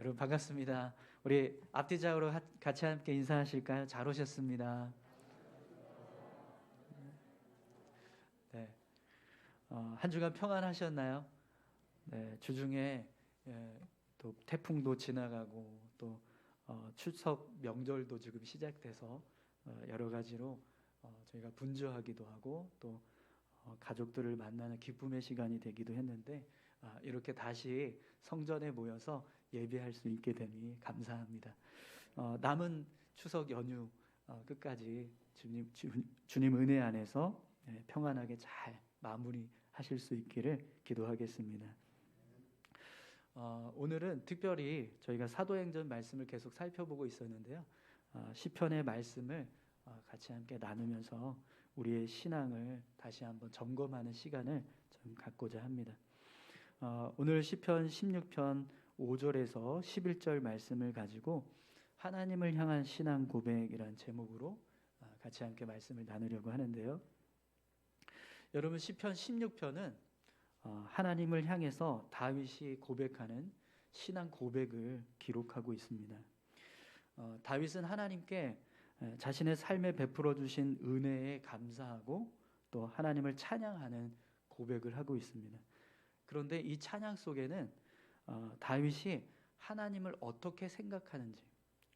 여러분 반갑습니다. 우리 앞뒤작으로 하- 같이 함께 인사하실까요? 잘 오셨습니다. 네, 어, 한 주간 평안하셨나요? 네, 주중에 예, 또 태풍도 지나가고 또 어, 추석 명절도 지금 시작돼서 어, 여러 가지로 어, 저희가 분주하기도 하고 또 어, 가족들을 만나는 기쁨의 시간이 되기도 했는데 아, 이렇게 다시 성전에 모여서 예배할 수 있게 되니 감사합니다. 어, 남은 추석 연휴 어, 끝까지 주님, 주, 주님 은혜 안에서 예, 평안하게 잘 마무리하실 수 있기를 기도하겠습니다. 어, 오늘은 특별히 저희가 사도행전 말씀을 계속 살펴보고 있었는데요. 어, 시편의 말씀을 어, 같이 함께 나누면서 우리의 신앙을 다시 한번 점검하는 시간을 좀 갖고자 합니다. 어, 오늘 시편 16편 5절에서 11절 말씀을 가지고 하나님을 향한 신앙 고백이라는 제목으로 어, 같이 함께 말씀을 나누려고 하는데요. 여러분 시편 16편은 어, 하나님을 향해서 다윗이 고백하는 신앙 고백을 기록하고 있습니다. 어, 다윗은 하나님께 에, 자신의 삶에 베풀어 주신 은혜에 감사하고 또 하나님을 찬양하는 고백을 하고 있습니다. 그런데 이 찬양 속에는 어, 다윗이 하나님을 어떻게 생각하는지,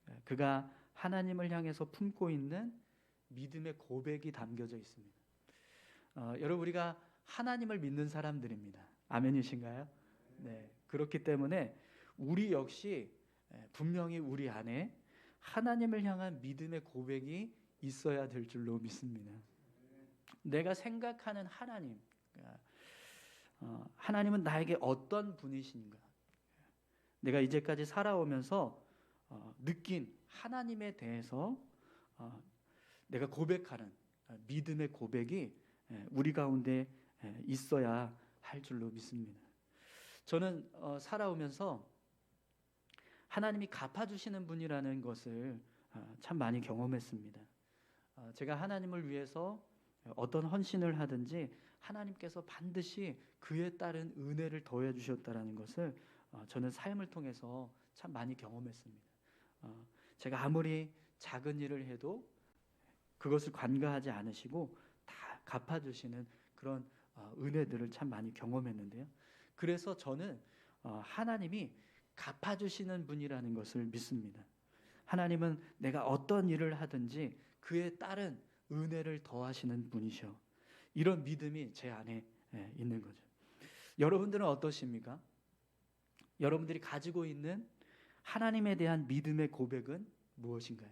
에, 그가 하나님을 향해서 품고 있는 믿음의 고백이 담겨져 있습니다. 어, 여러분 우리가 하나님을 믿는 사람들입니다. 아멘이신가요? 네. 그렇기 때문에 우리 역시 에, 분명히 우리 안에 하나님을 향한 믿음의 고백이 있어야 될 줄로 믿습니다. 내가 생각하는 하나님, 그러니까, 어, 하나님은 나에게 어떤 분이신가? 내가 이제까지 살아오면서 어, 느낀 하나님에 대해서 어, 내가 고백하는 어, 믿음의 고백이 예, 우리 가운데 예, 있어야 할 줄로 믿습니다. 저는 어, 살아오면서 하나님이 갚아주시는 분이라는 것을 어, 참 많이 경험했습니다. 어, 제가 하나님을 위해서 어떤 헌신을 하든지 하나님께서 반드시 그에 따른 은혜를 더해 주셨다라는 것을 어, 저는 삶을 통해서 참 많이 경험했습니다. 어, 제가 아무리 작은 일을 해도 그것을 관가하지 않으시고 다 갚아주시는 그런 어, 은혜들을 참 많이 경험했는데요. 그래서 저는 어, 하나님이 갚아주시는 분이라는 것을 믿습니다. 하나님은 내가 어떤 일을 하든지 그에 따른 은혜를 더하시는 분이셔. 이런 믿음이 제 안에 예, 있는 거죠. 여러분들은 어떠십니까? 여러분들이 가지고 있는 하나님에 대한 믿음의 고백은 무엇인가요?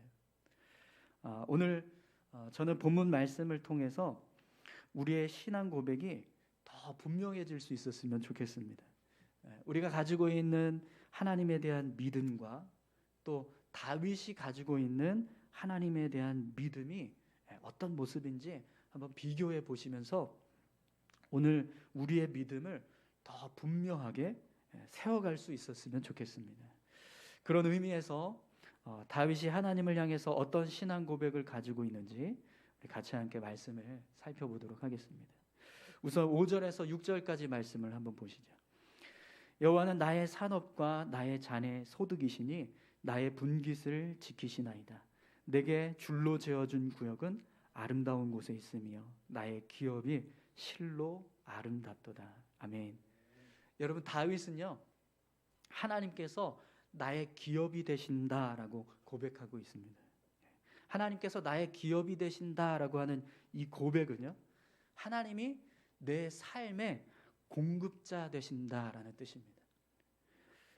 아, 오늘 어, 저는 본문 말씀을 통해서 우리의 신앙 고백이 더 분명해질 수 있었으면 좋겠습니다. 예, 우리가 가지고 있는 하나님에 대한 믿음과 또 다윗이 가지고 있는 하나님에 대한 믿음이 예, 어떤 모습인지 한번 비교해 보시면서 오늘 우리의 믿음을 더 분명하게 예, 세워갈 수 있었으면 좋겠습니다. 그런 의미에서 어, 다윗이 하나님을 향해서 어떤 신앙 고백을 가지고 있는지 같이 함께 말씀을 살펴보도록 하겠습니다. 우선 5절에서 6절까지 말씀을 한번 보시죠. 여호와는 나의 산업과 나의 잔의 소득이시니 나의 분깃을 지키시나이다. 내게 줄로 재어준 구역은 아름다운 곳에 있으며 나의 기업이 실로 아름답도다. 아멘. 여러분 다윗은요 하나님께서 나의 기업이 되신다라고 고백하고 있습니다. 하나님께서 나의 기업이 되신다라고 하는 이 고백은요 하나님이 내 삶의 공급자 되신다라는 뜻입니다.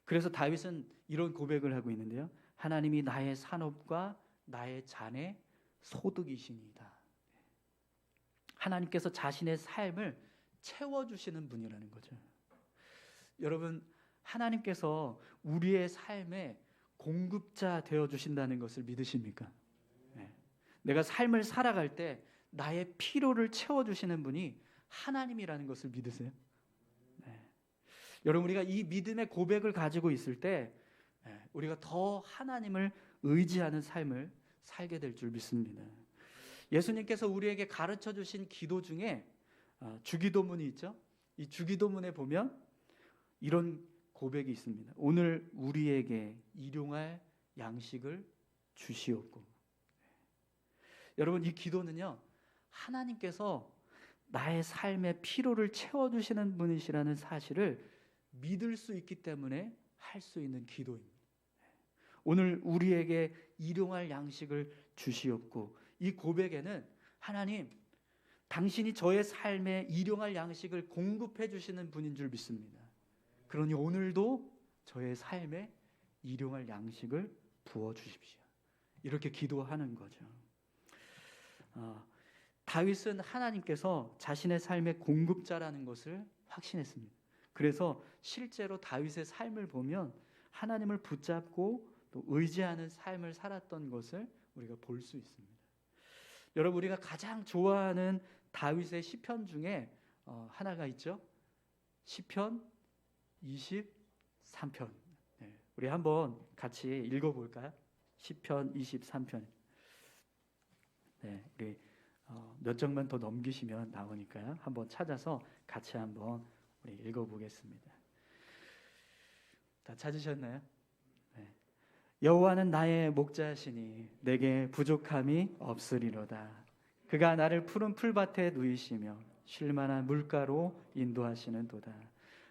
그래서 다윗은 이런 고백을 하고 있는데요. 하나님이 나의 산업과 나의 잔의 소득이시니다. 하나님께서 자신의 삶을 채워주시는 분이라는 거죠. 여러분, 하나님께서 우리의 삶의 공급자 되어 주신다는 것을 믿으십니까? 네. 내가 삶을 살아갈 때 나의 피로를 채워 주시는 분이 하나님이라는 것을 믿으세요? 네. 여러분 우리가 이 믿음의 고백을 가지고 있을 때 네, 우리가 더 하나님을 의지하는 삶을 살게 될 줄 믿습니다. 예수님께서 우리에게 가르쳐 주신 기도 중에 어, 주기도문이 있죠. 이 주기도문에 보면 이런 고백이 있습니다. 오늘 우리에게 일용할 양식을 주시옵고. 여러분 이 기도는요. 하나님께서 나의 삶의 피로를 채워 주시는 분이시라는 사실을 믿을 수 있기 때문에 할 수 있는 기도입니다. 오늘 우리에게 일용할 양식을 주시옵고 이 고백에는 하나님 당신이 저의 삶에 일용할 양식을 공급해 주시는 분인 줄 믿습니다. 그러니 오늘도 저의 삶에 일용할 양식을 부어 주십시오. 이렇게 기도하는 거죠. 어, 다윗은 하나님께서 자신의 삶의 공급자라는 것을 확신했습니다. 그래서 실제로 다윗의 삶을 보면 하나님을 붙잡고 또 의지하는 삶을 살았던 것을 우리가 볼 수 있습니다. 여러분 우리가 가장 좋아하는 다윗의 시편 중에 어, 하나가 있죠. 시편 23편. 네, 우리 한번 같이 읽어볼까요? 시편 23편. 네, 우리 어, 몇 장만 더 넘기시면 나오니까요. 한번 찾아서 같이 한번 우리 읽어보겠습니다. 다 찾으셨나요? 네. 여호와는 나의 목자시니 내게 부족함이 없으리로다. 그가 나를 푸른 풀밭에 누이시며 쉴만한 물가로 인도하시는 도다.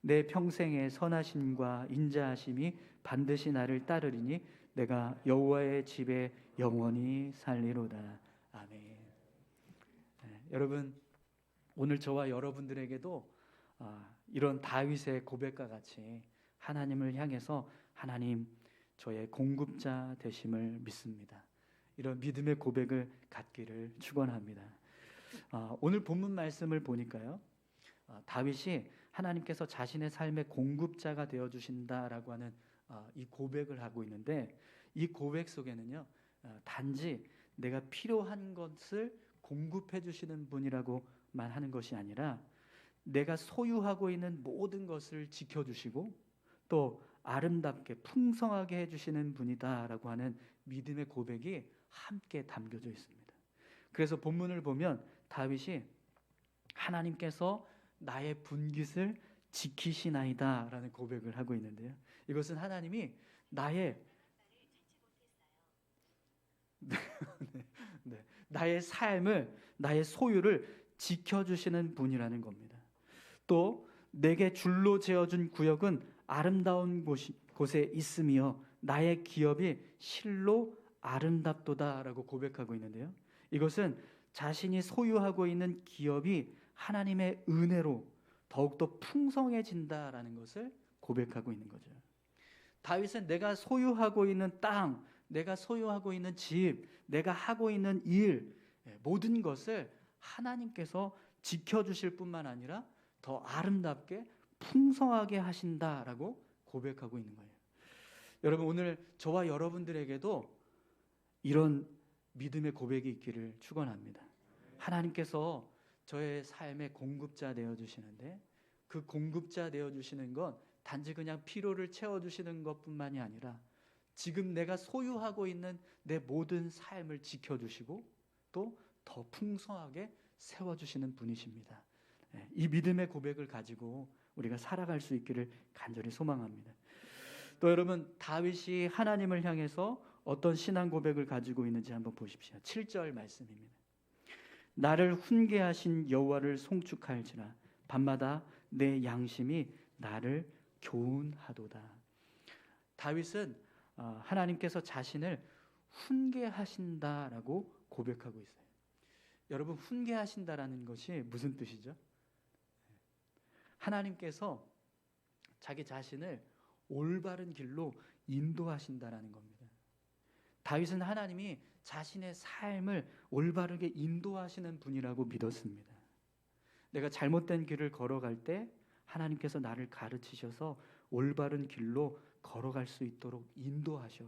내 평생의 선하심과 인자하심이 반드시 나를 따르리니 내가 여호와의 집에 영원히 살리로다. 아멘. 네, 여러분 오늘 저와 여러분들에게도 아, 이런 다윗의 고백과 같이 하나님을 향해서 하나님 저의 공급자 되심을 믿습니다. 이런 믿음의 고백을 갖기를 축원합니다. 아, 오늘 본문 말씀을 보니까요. 아, 다윗이 하나님께서 자신의 삶의 공급자가 되어 주신다라고 하는 아, 이 고백을 하고 있는데 이 고백 속에는요. 아, 단지 내가 필요한 것을 공급해 주시는 분이라고만 하는 것이 아니라 내가 소유하고 있는 모든 것을 지켜 주시고 또 아름답게 풍성하게 해 주시는 분이다라고 하는 믿음의 고백이 함께 담겨져 있습니다. 그래서 본문을 보면 다윗이 하나님께서 나의 분깃을 지키시나이다 라는 고백을 하고 있는데요. 이것은 하나님이 나의 네, 네, 나의 삶을 나의 소유를 지켜주시는 분이라는 겁니다. 또 내게 줄로 재어준 구역은 아름다운 곳이, 곳에 있으며 나의 기업이 실로 아름답도다라고 고백하고 있는데요. 이것은 자신이 소유하고 있는 기업이 하나님의 은혜로 더욱더 풍성해진다라는 것을 고백하고 있는 거죠. 다윗은 내가 소유하고 있는 땅, 내가 소유하고 있는 집, 내가 하고 있는 일, 예, 모든 것을 하나님께서 지켜주실 뿐만 아니라 더 아름답게 풍성하게 하신다라고 고백하고 있는 거예요. 여러분 오늘 저와 여러분들에게도 이런 믿음의 고백이 있기를 축원합니다. 하나님께서 저의 삶의 공급자 되어 주시는데 그 공급자 되어 주시는 건 단지 그냥 피로를 채워 주시는 것뿐만이 아니라 지금 내가 소유하고 있는 내 모든 삶을 지켜 주시고 또 더 풍성하게 세워 주시는 분이십니다. 예, 이 믿음의 고백을 가지고 우리가 살아갈 수 있기를 간절히 소망합니다. 또 여러분 다윗이 하나님을 향해서 어떤 신앙 고백을 가지고 있는지 한번 보십시오. 7절 말씀입니다. 나를 훈계하신 여호와를 송축할지라 밤마다 내 양심이 나를 교훈하도다. 다윗은 어, 하나님께서 자신을 훈계하신다라고 고백하고 있어요. 여러분 훈계하신다라는 것이 무슨 뜻이죠? 하나님께서 자기 자신을 올바른 길로 인도하신다라는 겁니다. 다윗은 하나님이 자신의 삶을 올바르게 인도하시는 분이라고 믿었습니다. 내가 잘못된 길을 걸어갈 때 하나님께서 나를 가르치셔서 올바른 길로 걸어갈 수 있도록 인도하셔.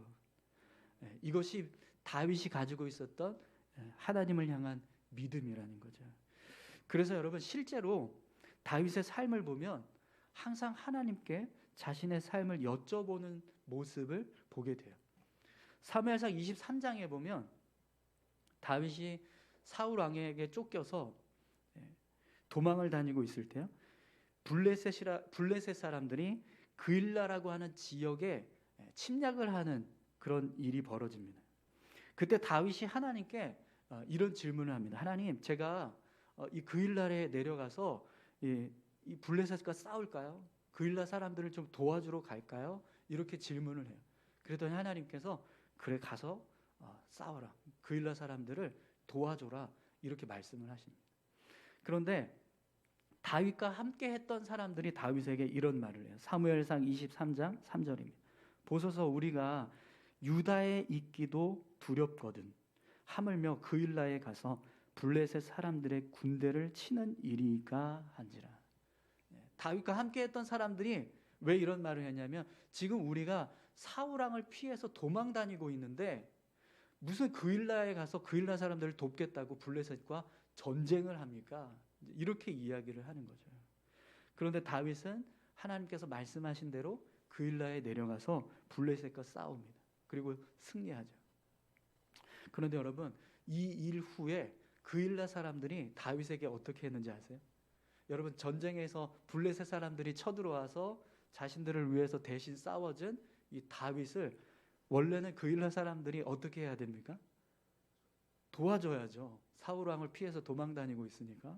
예, 이것이 다윗이 가지고 있었던 예, 하나님을 향한 믿음이라는 거죠. 그래서 여러분 실제로 다윗의 삶을 보면 항상 하나님께 자신의 삶을 여쭤보는 모습을 보게 돼요. 사무엘상 23장에 보면 다윗이 사울 왕에게 쫓겨서 예, 도망을 다니고 있을 때요. 블레셋이라 블레셋 사람들이 그일라라고 하는 지역에 예, 침략을 하는 그런 일이 벌어집니다. 그때 다윗이 하나님께 어, 이런 질문을 합니다. 하나님, 제가 어, 이 그일라에 내려가서 이 블레셋과 싸울까요? 그일라 사람들을 좀 도와주러 갈까요? 이렇게 질문을 해요. 그랬더니 하나님께서 그래 가서 어, 싸워라. 그일라 사람들을 도와줘라. 이렇게 말씀을 하십니다. 그런데 다윗과 함께 했던 사람들이 다윗에게 이런 말을 해요. 사무엘상 23장 3절입니다. 보소서 우리가 유다에 있기도 두렵거든. 하물며 그일라에 가서 블레셋 사람들의 군대를 치는 일이가 한지라. 네, 다윗과 함께 했던 사람들이 왜 이런 말을 했냐면 지금 우리가 사우랑을 피해서 도망 다니고 있는데 무슨 그일라에 가서 그일라 사람들을 돕겠다고 블레셋과 전쟁을 합니까? 이렇게 이야기를 하는 거죠. 그런데 다윗은 하나님께서 말씀하신 대로 그일라에 내려가서 블레셋과 싸웁니다. 그리고 승리하죠. 그런데 여러분 이 일 후에 그일라 사람들이 다윗에게 어떻게 했는지 아세요? 여러분 전쟁에서 블레셋 사람들이 쳐들어와서 자신들을 위해서 대신 싸워준 이 다윗을 원래는 그일라 사람들이 어떻게 해야 됩니까? 도와줘야죠. 사울 왕을 피해서 도망 다니고 있으니까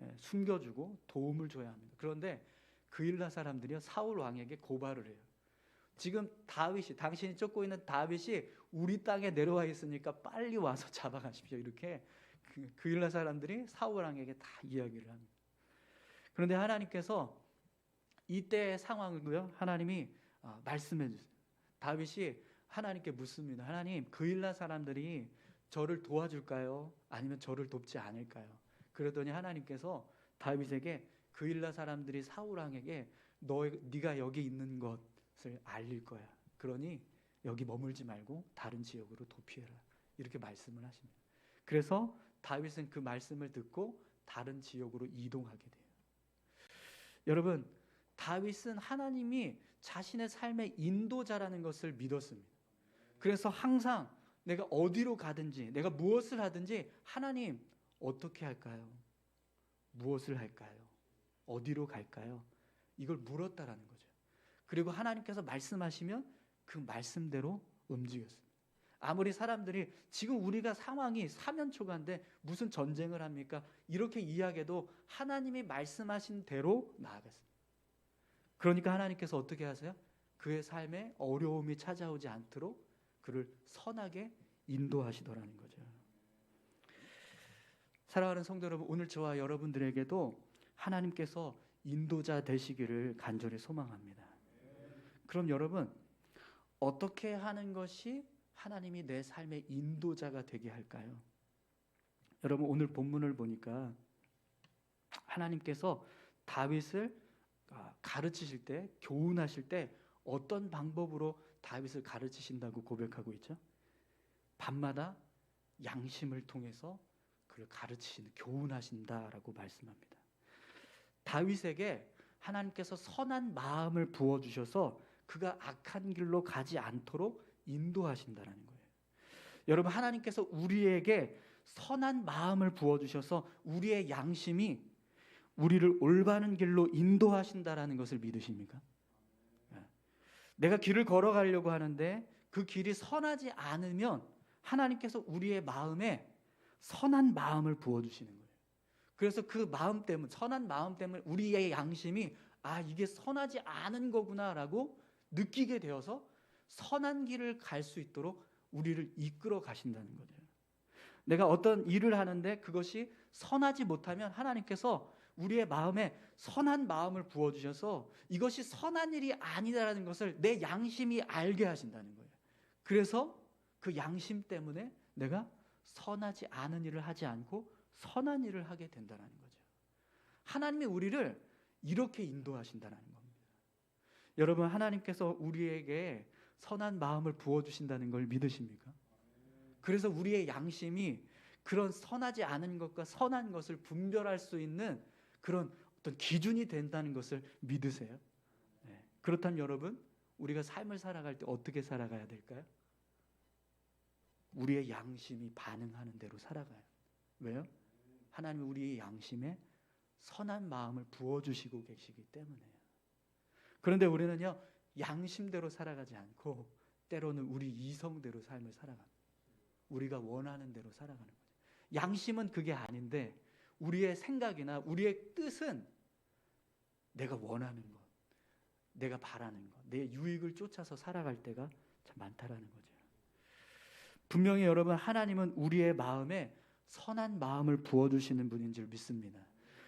예, 숨겨주고 도움을 줘야 합니다. 그런데 그일라 사람들이요 사울 왕에게 고발을 해요. 지금 다윗이 당신이 쫓고 있는 다윗이 우리 땅에 내려와 있으니까 빨리 와서 잡아가십시오. 이렇게 그, 그일라 사람들이 사울 왕에게 다 이야기를 합니다. 그런데 하나님께서 이때의 상황을요 하나님이 아, 말씀해 주세요. 다윗이 하나님께 묻습니다. 하나님 그일라 사람들이 저를 도와줄까요? 아니면 저를 돕지 않을까요? 그러더니 하나님께서 다윗에게 그일라 사람들이 사울 왕에게 너 네가 여기 있는 것을 알릴 거야. 그러니 여기 머물지 말고 다른 지역으로 도피해라. 이렇게 말씀을 하십니다. 그래서 다윗은 그 말씀을 듣고 다른 지역으로 이동하게 돼요. 여러분, 다윗은 하나님이 자신의 삶의 인도자라는 것을 믿었습니다. 그래서 항상 내가 어디로 가든지 내가 무엇을 하든지 하나님 어떻게 할까요? 무엇을 할까요? 어디로 갈까요? 이걸 물었다라는 거죠. 그리고 하나님께서 말씀하시면 그 말씀대로 움직였습니다. 아무리 사람들이 지금 우리가 상황이 사면초가인데 무슨 전쟁을 합니까? 이렇게 이야기해도 하나님이 말씀하신 대로 나아갔습니다. 그러니까 하나님께서 어떻게 하세요? 그의 삶에 어려움이 찾아오지 않도록 그를 선하게 인도하시더라는 거죠. 사랑하는 성도 여러분, 오늘 저와 여러분들에게도 하나님께서 인도자 되시기를 간절히 소망합니다. 그럼 여러분, 어떻게 하는 것이 하나님이 내 삶의 인도자가 되게 할까요? 여러분 오늘 본문을 보니까 하나님께서 다윗을 아, 가르치실 때 교훈하실 때 어떤 방법으로 다윗을 가르치신다고 고백하고 있죠? 밤마다 양심을 통해서 그를 가르치시는 교훈하신다라고 말씀합니다. 다윗에게 하나님께서 선한 마음을 부어 주셔서 그가 악한 길로 가지 않도록 인도하신다라는 거예요. 여러분 하나님께서 우리에게 선한 마음을 부어 주셔서 우리의 양심이 우리를 올바른 길로 인도하신다라는 것을 믿으십니까? 예. 내가 길을 걸어가려고 하는데 그 길이 선하지 않으면 하나님께서 우리의 마음에 선한 마음을 부어 주시는 거예요. 그래서 그 마음 때문 선한 마음 때문에 우리의 양심이 아 이게 선하지 않은 거구나라고 느끼게 되어서 선한 길을 갈 수 있도록 우리를 이끌어 가신다는 거죠. 내가 어떤 일을 하는데 그것이 선하지 못하면 하나님께서 우리의 마음에 선한 마음을 부어 주셔서 이것이 선한 일이 아니다라는 것을 내 양심이 알게 하신다는 거예요. 그래서 그 양심 때문에 내가 선하지 않은 일을 하지 않고 선한 일을 하게 된다는 거죠. 하나님이 우리를 이렇게 인도하신다는 겁니다. 여러분 하나님께서 우리에게 선한 마음을 부어 주신다는 걸 믿으십니까? 그래서 우리의 양심이 그런 선하지 않은 것과 선한 것을 분별할 수 있는 그런 어떤 기준이 된다는 것을 믿으세요? 네. 그렇다면 여러분 우리가 삶을 살아갈 때 어떻게 살아가야 될까요? 우리의 양심이 반응하는 대로 살아가요. 왜요? 하나님 우리의 양심에 선한 마음을 부어 주시고 계시기 때문에요. 그런데 우리는요 양심대로 살아가지 않고 때로는 우리 이성대로 삶을 살아갑니다. 우리가 원하는 대로 살아가는 거죠. 양심은 그게 아닌데 우리의 생각이나 우리의 뜻은 내가 원하는 것, 내가 바라는 것, 내 유익을 쫓아서 살아갈 때가 참 많다라는 거죠. 분명히 여러분 하나님은 우리의 마음에 선한 마음을 부어 주시는 분인 줄 믿습니다.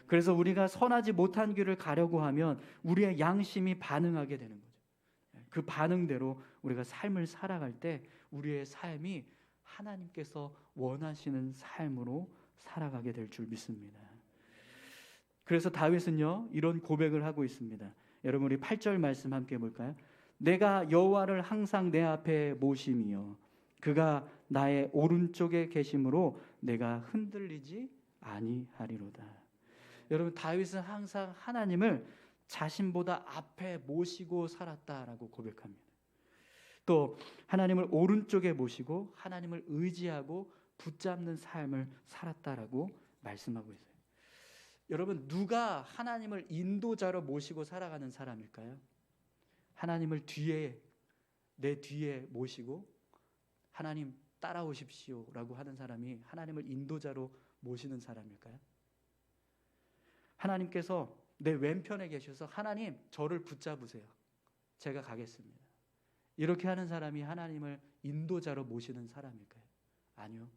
그래서 우리가 선하지 못한 길을 가려고 하면 우리의 양심이 반응하게 되는 거죠. 그 반응대로 우리가 삶을 살아갈 때 우리의 삶이 하나님께서 원하시는 삶으로 살아가게 될 줄 믿습니다. 그래서 다윗은요 이런 고백을 하고 있습니다. 여러분 우리 8절 말씀 함께 볼까요? 내가 여호와를 항상 내 앞에 모심이요 그가 나의 오른쪽에 계심으로 내가 흔들리지 아니하리로다. 여러분 다윗은 항상 하나님을 자신보다 앞에 모시고 살았다라고 고백합니다. 또 하나님을 오른쪽에 모시고 하나님을 의지하고 붙잡는 삶을 살았다라고 말씀하고 있어요. 여러분 누가 하나님을 인도자로 모시고 살아가는 사람일까요? 하나님을 뒤에 내 뒤에 모시고 하나님 따라오십시오 라고 하는 사람이 하나님을 인도자로 모시는 사람일까요? 하나님께서 내 왼편에 계셔서 하나님 저를 붙잡으세요. 제가 가겠습니다. 이렇게 하는 사람이 하나님을 인도자로 모시는 사람일까요? 아니요.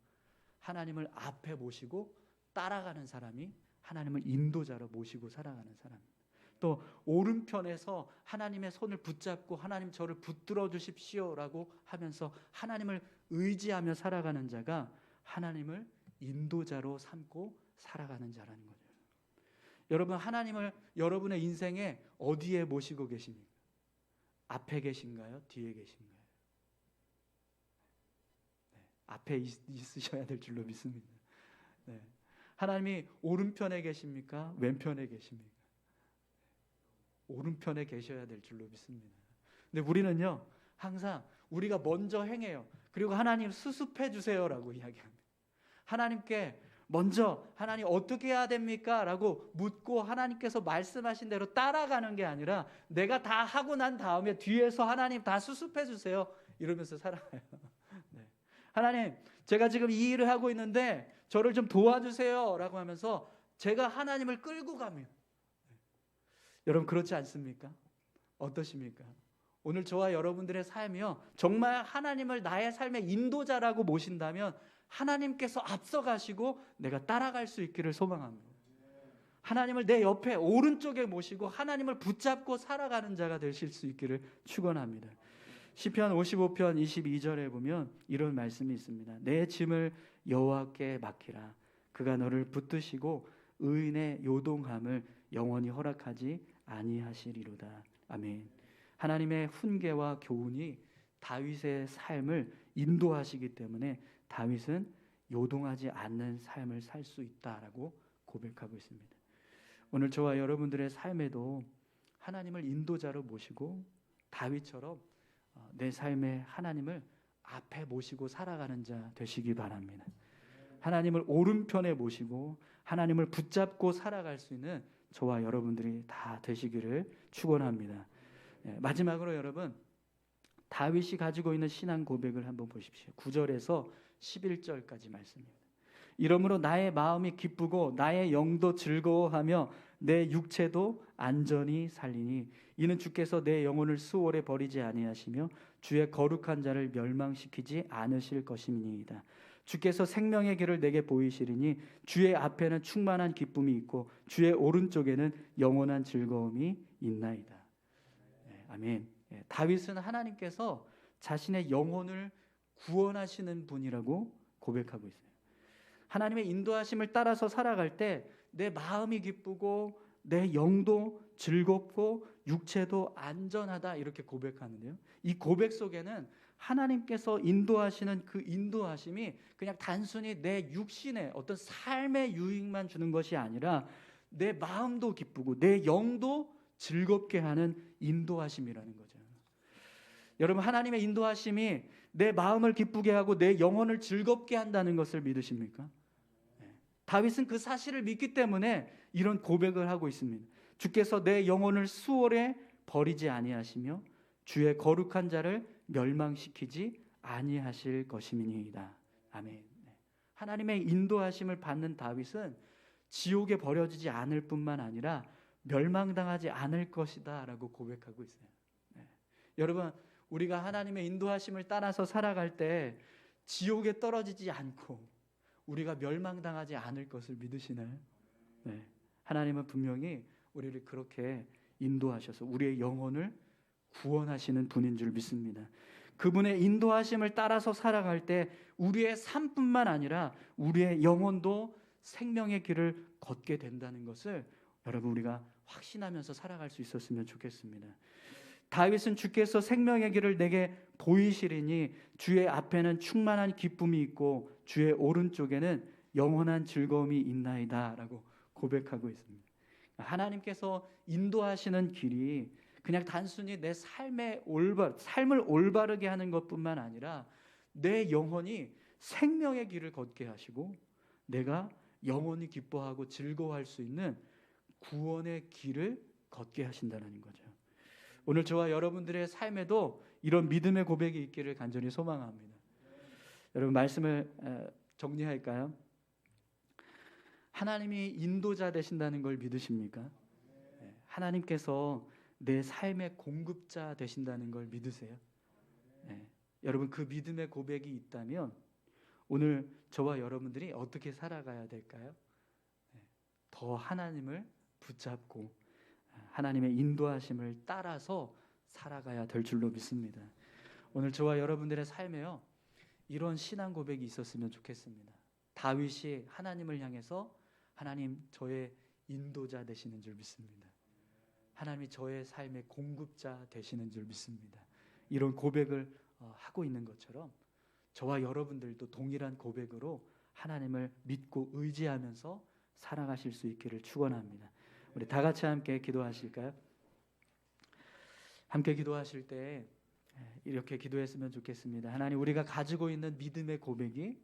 하나님을 앞에 모시고 따라가는 사람이 하나님을 인도자로 모시고 살아가는 사람. 또 오른편에서 하나님의 손을 붙잡고 하나님 저를 붙들어 주십시오라고 하면서 하나님을 의지하며 살아가는 자가 하나님을 인도자로 삼고 살아가는 자라는 거죠. 여러분 하나님을 여러분의 인생에 어디에 모시고 계십니까? 앞에 계신가요? 뒤에 계신가요? 네, 앞에 있, 있으셔야 될 줄로 믿습니다. 네. 하나님이 오른편에 계십니까? 왼편에 계십니까? 오른편에 계셔야 될 줄로 믿습니다. 근데 우리는요, 항상 우리가 먼저 행해요. 그리고 하나님 수습해 주세요라고 이야기합니다. 하나님께 먼저 하나님 어떻게 해야 됩니까? 라고 묻고 하나님께서 말씀하신 대로 따라가는 게 아니라 내가 다 하고 난 다음에 뒤에서 하나님 다 수습해 주세요. 이러면서 살아가요. 네. 하나님, 제가 지금 이 일을 하고 있는데 저를 좀 도와주세요. 라고 하면서 제가 하나님을 끌고 가면 네. 여러분 그렇지 않습니까? 어떠십니까? 오늘 저와 여러분들의 삶이요. 정말 하나님을 나의 삶의 인도자라고 모신다면 하나님께서 앞서가시고 내가 따라갈 수 있기를 소망합니다. 하나님을 내 옆에 오른쪽에 모시고 하나님을 붙잡고 살아가는 자가 되실 수 있기를 축원합니다. 시편 55편 22절에 보면 이런 말씀이 있습니다. 내 짐을 여호와께 맡기라. 그가 너를 붙드시고 의인의 요동함을 영원히 허락하지 아니하시리로다. 아멘. 하나님의 훈계와 교훈이 다윗의 삶을 인도하시기 때문에 다윗은 요동하지 않는 삶을 살 수 있다라고 고백하고 있습니다. 오늘 저와 여러분들의 삶에도 하나님을 인도자로 모시고 다윗처럼 어, 내 삶에 하나님을 앞에 모시고 살아가는 자 되시기 바랍니다. 하나님을 오른편에 모시고 하나님을 붙잡고 살아갈 수 있는 저와 여러분들이 다 되시기를 축원합니다. 예, 마지막으로 여러분 다윗이 가지고 있는 신앙 고백을 한번 보십시오. 9절에서 11절까지 말씀입니다. 이러므로 나의 마음이 기쁘고 나의 영도 즐거워하며 내 육체도 안전히 살리니 이는 주께서 내 영혼을 수월에 버리지 아니하시며 주의 거룩한 자를 멸망시키지 않으실 것임이니이다. 주께서 생명의 길을 내게 보이시리니 주의 앞에는 충만한 기쁨이 있고 주의 오른쪽에는 영원한 즐거움이 있나이다. 네, 아멘. 네, 다윗은 하나님께서 자신의 영혼을 구원하시는 분이라고 고백하고 있어요. 하나님의 인도하심을 따라서 살아갈 때 내 마음이 기쁘고 내 영도 즐겁고 육체도 안전하다 이렇게 고백하는데요. 이 고백 속에는 하나님께서 인도하시는 그 인도하심이 그냥 단순히 내 육신의 어떤 삶의 유익만 주는 것이 아니라 내 마음도 기쁘고 내 영도 즐겁게 하는 인도하심이라는 거죠. 여러분 하나님의 인도하심이 내 마음을 기쁘게 하고 내 영혼을 즐겁게 한다는 것을 믿으십니까? 네. 다윗은 그 사실을 믿기 때문에 이런 고백을 하고 있습니다. 주께서 내 영혼을 수월에 버리지 아니하시며 주의 거룩한 자를 멸망시키지 아니하실 것임이니이다. 아멘. 네. 하나님의 인도하심을 받는 다윗은 지옥에 버려지지 않을 뿐만 아니라 멸망당하지 않을 것이다라고 고백하고 있어요. 네. 여러분 우리가 하나님의 인도하심을 따라서 살아갈 때 지옥에 떨어지지 않고 우리가 멸망당하지 않을 것을 믿으시나요? 네. 하나님은 분명히 우리를 그렇게 인도하셔서 우리의 영혼을 구원하시는 분인 줄 믿습니다. 그분의 인도하심을 따라서 살아갈 때 우리의 삶뿐만 아니라 우리의 영혼도 생명의 길을 걷게 된다는 것을 여러분 우리가 확신하면서 살아갈 수 있었으면 좋겠습니다. 다윗은 주께서 생명의 길을 내게 보이시리니 주의 앞에는 충만한 기쁨이 있고 주의 오른쪽에는 영원한 즐거움이 있나이다라고 고백하고 있습니다. 하나님께서 인도하시는 길이 그냥 단순히 내 삶의 올바 삶을 올바르게 하는 것뿐만 아니라 내 영혼이 생명의 길을 걷게 하시고 내가 영원히 기뻐하고 즐거워할 수 있는 구원의 길을 걷게 하신다는 거죠. 오늘 저와 여러분들의 삶에도 이런 믿음의 고백이 있기를 간절히 소망합니다. 여러분 말씀을 정리할까요? 하나님이 인도자 되신다는 걸 믿으십니까? 네, 하나님께서 내 삶의 공급자 되신다는 걸 믿으세요? 네, 여러분 그 믿음의 고백이 있다면 오늘 저와 여러분들이 어떻게 살아가야 될까요? 네, 더 하나님을 붙잡고 하나님의 인도하심을 따라서 살아가야 될 줄로 믿습니다. 오늘 저와 여러분들의 삶에요. 이런 신앙 고백이 있었으면 좋겠습니다. 다윗이 하나님을 향해서 하나님 저의 인도자 되시는 줄 믿습니다. 하나님이 저의 삶의 공급자 되시는 줄 믿습니다. 이런 고백을 어, 하고 있는 것처럼 저와 여러분들도 동일한 고백으로 하나님을 믿고 의지하면서 살아가실 수 있기를 축원합니다. 우리 다 같이 함께 기도하실까요? 함께 기도하실 때 이렇게 기도했으면 좋겠습니다. 하나님 우리가 가지고 있는 믿음의 고백이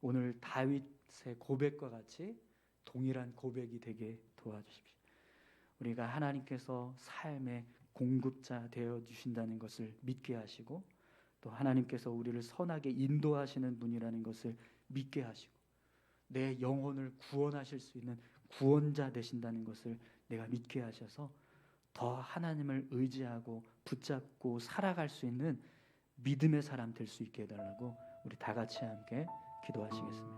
오늘 다윗의 고백과 같이 동일한 고백이 되게 도와주십시오. 우리가 하나님께서 삶의 공급자 되어 주신다는 것을 믿게 하시고 또 하나님께서 우리를 선하게 인도하시는 분이라는 것을 믿게 하시고 내 영혼을 구원하실 수 있는 구원자 되신다는 것을 내가 믿게 하셔서 더 하나님을 의지하고 붙잡고 살아갈 수 있는 믿음의 사람 될 수 있게 해달라고 우리 다 같이 함께 기도하시겠습니다.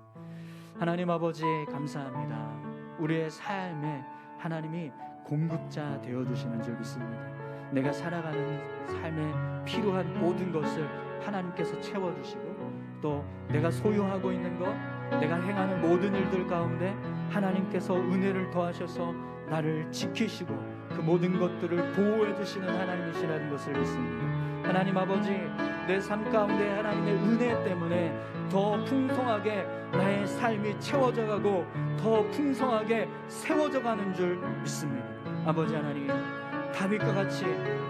하나님 아버지 감사합니다. 우리의 삶에 하나님이 공급자 되어 주시는 줄 믿습니다. 내가 살아가는 삶에 필요한 모든 것을 하나님께서 채워 주시고 또 내가 소유하고 있는 것, 내가 행하는 모든 일들 가운데 하나님께서 은혜를 더하셔서 나를 지키시고 그 모든 것들을 보호해 주시는 하나님이시라는 것을 믿습니다. 하나님 아버지 내 삶 가운데 하나님의 은혜 때문에 더 풍성하게 나의 삶이 채워져 가고 더 풍성하게 세워져 가는 줄 믿습니다. 아버지 하나님 다윗과 같이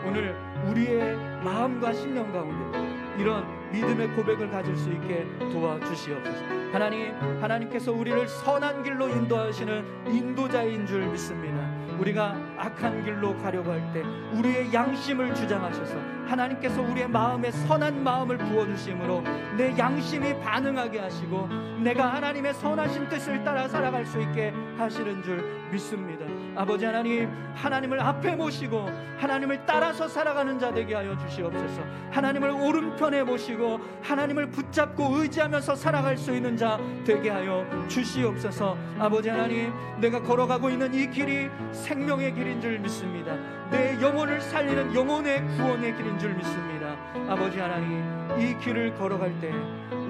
오늘 우리의 마음과 신령 가운데 이런 믿음의 고백을 가질 수 있게 도와주시옵소서. 하나님, 하나님께서 우리를 선한 길로 인도하시는 인도자인 줄 믿습니다. 우리가 악한 길로 가려고 할 때 우리의 양심을 주장하셔서 하나님께서 우리의 마음에 선한 마음을 부어주심으로 내 양심이 반응하게 하시고 내가 하나님의 선하신 뜻을 따라 살아갈 수 있게 하시는 줄 믿습니다. 아버지 하나님, 하나님을 앞에 모시고 하나님을 따라서 살아가는 자 되게 하여 주시옵소서. 하나님을 오른편에 모시고 하나님을 붙잡고 의지하면서 살아갈 수 있는 자 되게 하여 주시옵소서. 아버지 하나님, 내가 걸어가고 있는 이 길이 생명의 길인 줄 믿습니다. 내 영혼을 살리는 영혼의 구원의 길인 줄 믿습니다. 아버지 하나님, 이 길을 걸어갈 때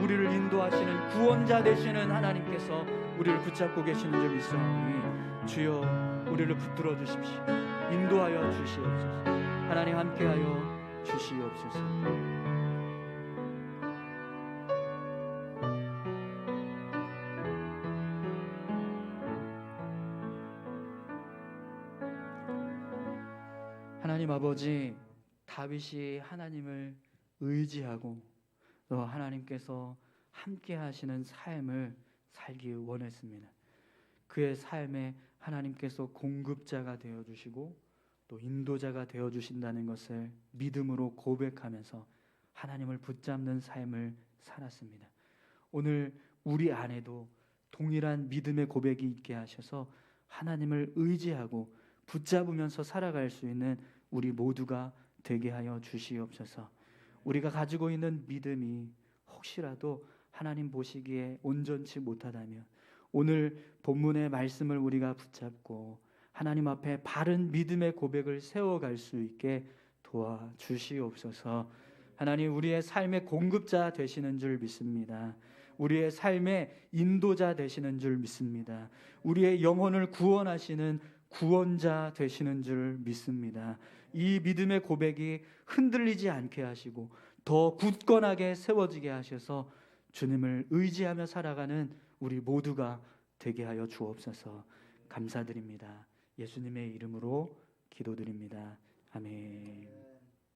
우리를 인도하시는 구원자 되시는 하나님께서 우리를 붙잡고 계시는 줄 믿사오니 주여 우리를 붙들어 주십시오. 인도하여 주시옵소서. 하나님 함께하여 주시옵소서. 하나님 아버지 다윗이 하나님을 의지하고 또 하나님께서 함께 하시는 삶을 살기 원했습니다. 그의 삶에 하나님께서 공급자가 되어 주시고 또 인도자가 되어 주신다는 것을 믿음으로 고백하면서 하나님을 붙잡는 삶을 살았습니다. 오늘 우리 안에도 동일한 믿음의 고백이 있게 하셔서 하나님을 의지하고 붙잡으면서 살아갈 수 있는 우리 모두가 되게 하여 주시옵소서. 우리가 가지고 있는 믿음이 혹시라도 하나님 보시기에 온전치 못하다면 오늘 본문의 말씀을 우리가 붙잡고 하나님 앞에 바른 믿음의 고백을 세워갈 수 있게 도와 주시옵소서. 하나님 우리의 삶의 공급자 되시는 줄 믿습니다. 우리의 삶의 인도자 되시는 줄 믿습니다. 우리의 영혼을 구원하시는 구원자 되시는 줄 믿습니다. 이 믿음의 고백이 흔들리지 않게 하시고 더 굳건하게 세워지게 하셔서 주님을 의지하며 살아가는 우리 모두가 되게 하여 주옵소서. 감사드립니다. 예수님의 이름으로 기도드립니다. 아멘.